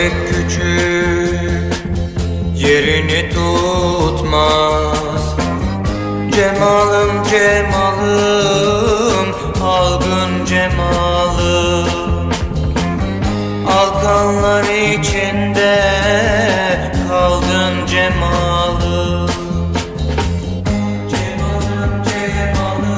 pek küçük Yerini tutmaz. Cemalım cemalım Algın cemalım Alkanlar içinde Kaldın cemalım Cemalım cemalım